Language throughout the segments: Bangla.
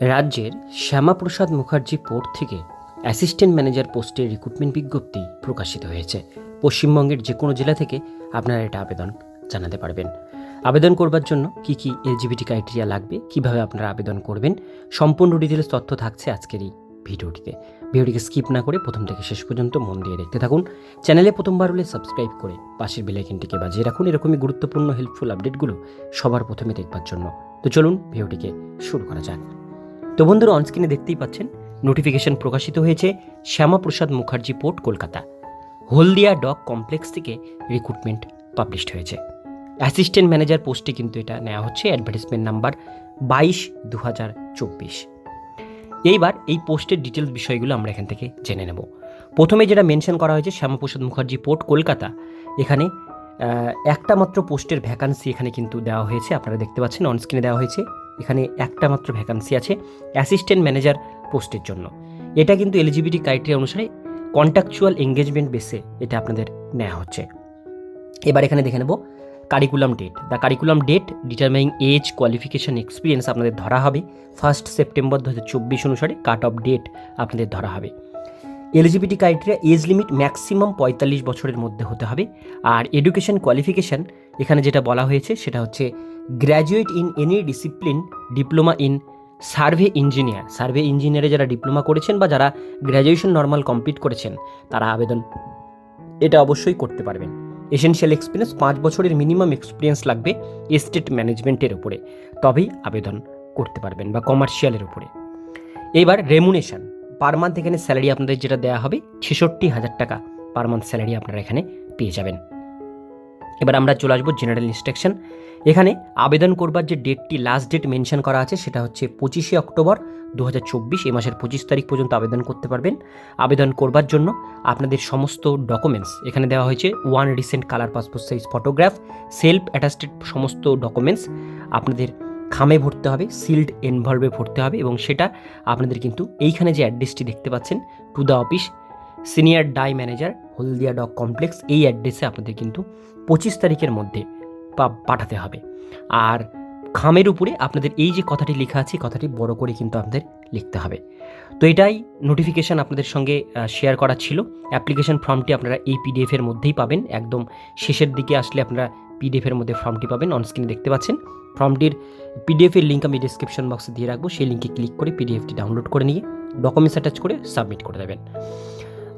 রাজ্যের শ্যামাপ্রসাদ মুখার্জি পোর্ট থেকে অ্যাসিস্ট্যান্ট ম্যানেজার পোস্টের রিক্রুটমেন্ট বিজ্ঞপ্তি প্রকাশিত হয়েছে। পশ্চিমবঙ্গের যে কোনো জেলা থেকে আপনারা এটা আবেদন জানাতে পারবেন। আবেদন করবার জন্য কি কি এলজিবিটি ক্রাইটেরিয়া লাগবে, কীভাবে আপনারা আবেদন করবেন, সম্পূর্ণ ডিটেলস তথ্য থাকছে আজকের এই ভিডিওটিতে। ভিডিওটিকে স্কিপ না করে প্রথম থেকে শেষ পর্যন্ত মন দিয়ে দেখতে থাকুন। চ্যানেলে প্রথমবার হলে সাবস্ক্রাইব করে পাশের বেলাইকিনটিকে বাজিয়ে রাখুন। এরকমই গুরুত্বপূর্ণ হেল্পফুল আপডেটগুলো সবার প্রথমে দেখবার জন্য। তো চলুন ভিডিওটিকে শুরু করা যাক। তো বন্ধুরা অনস্ক্রিনে দেখতেই পাচ্ছেন নোটিফিকেশন প্রকাশিত হয়েছে, Shyamaprasad Mukherjee port, Kolkata. Haldia dock complex থেকে রিক্রুটমেন্ট পাবলিশড হয়েছে। অ্যাসিস্ট্যান্ট ম্যানেজার পোস্টে কিন্তু এটা নেওয়া হচ্ছে অ্যাডভার্টিসমেন্ট নাম্বার বাইশ দু হাজার চব্বিশ। এইবার এই পোস্টের ডিটেলস বিষয়গুলো আমরা এখান থেকে জেনে নেব। প্রথমে যেটা মেনশন করা হয়েছে, শ্যামাপ্রসাদ মুখার্জি পোর্ট, কলকাতা। এখানে একটা মাত্র পোস্টের ভ্যাকান্সি এখানে কিন্তু দেওয়া হয়েছে, আপনারা দেখতে পাচ্ছেন অনস্ক্রিনে দেওয়া হয়েছে। এখানে একটা মাত্র ভ্যাকান্সি আছে অ্যাসিস্ট্যান্ট ম্যানেজার পোস্টের জন্য। এটা কিন্তু এলিজিবিলিটি ক্রাইটেরিয়া অনুসারে কন্ট্রাকচুয়াল এঙ্গেজমেন্ট বেসে এটা আপনাদের নেওয়া হচ্ছে। এবার এখানে দেখে নেব curriculum date the curriculum date determining age qualification experience আপনাদের ধরা হবে। ফার্স্ট সেপ্টেম্বর দু হাজার চব্বিশ অনুসারে কাট অফ ডেট আপনাদের ধরা হবে। Eligibility criteria age limit maximum পঁয়তাল্লিশ বছরের মধ্যে হতে হবে। আর এডুকেশন কোয়ালিফিকেশান এখানে যেটা বলা হয়েছে সেটা হচ্ছে graduate in any discipline diploma in survey engineer survey ইঞ্জিনিয়ারে যারা ডিপ্লোমা করেছেন বা যারা গ্র্যাজুয়েশন নর্মাল কমপ্লিট করেছেন, তারা আবেদন এটা অবশ্যই করতে পারবেন। এসেনশিয়াল এক্সপিরিয়েন্স পাঁচ বছরের মিনিমাম এক্সপিরিয়েন্স লাগবে এস্টেট ম্যানেজমেন্টের উপরে। তবেই আবেদন করতে পারবেন বা কমার্শিয়ালের উপরে। এবার রেমুনেশন পার মান্থ এখানে স্যালারি আপনাদের যেটা দেওয়া হবে, ছেষট্টি হাজার টাকা পার মান্থ স্যালারি আপনারা এখানে পেয়ে যাবেন। এবার আমরা চলে আসব জেনারেল ইনস্ট্রাকশন এখানে আবেদন করবার যে ডেটটি লাস্ট ডেট মেনশন করা আছে, সেটা হচ্ছে পঁচিশে অক্টোবর দু হাজার চব্বিশ, এই মাসের পঁচিশ তারিখ পর্যন্ত আবেদন করতে পারবেন। আবেদন করবার জন্য আপনাদের সমস্ত ডকুমেন্টস এখানে দেওয়া হয়েছে one recent colour passport size photograph self attested সমস্ত ডকুমেন্টস আপনাদের খামে ভরতে হবে সিল্ড এনভলভে ভরতে হবে এবং সেটা আপনাদের কিন্তু এইখানে যে অ্যাড্রেসটি দেখতে পাচ্ছেন to the office senior dy manager Haldia dock complex এই অ্যাড্রেসে আপনাদের কিন্তু পঁচিশ তারিখের মধ্যে পাঠাতে হবে। আর খামের উপরে আপনাদের এই যে কথাটি লেখা আছে কথাটি বড় করে কিন্তু আপনাদের লিখতে হবে। তো এটাই নোটিফিকেশান আপনাদের সঙ্গে শেয়ার করা ছিল। অ্যাপ্লিকেশন ফর্মটি আপনারা এই পিডিএফের মধ্যেই পাবেন। একদম শেষের দিকে আসলে আপনারা পিডিএফের মধ্যে ফর্মটি পাবেন। অনস্ক্রিনে দেখতে পাচ্ছেন। ফর্মটির পিডিএফের লিঙ্ক আমি ডিসক্রিপশন বক্সে দিয়ে রাখব। সেই লিঙ্কে ক্লিক করে পিডিএফটি ডাউনলোড করে নিয়ে ডকুমেন্টস অ্যাটাচ করে সাবমিট করে দেবেন।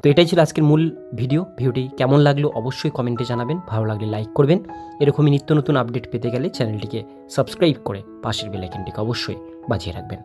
তো এটাই ছিল আজকের মূল ভিডিও। ভিডিওটি কেমন লাগল অবশ্যই কমেন্টে জানাবেন। ভালো লাগলে লাইক করবেন। এরকমই নিত্য নতুন আপডেট পেতে গেলে চ্যানেলটিকে সাবস্ক্রাইব করে পাশের বেলাইকনটিকে অবশ্যই বাজিয়ে রাখবেন।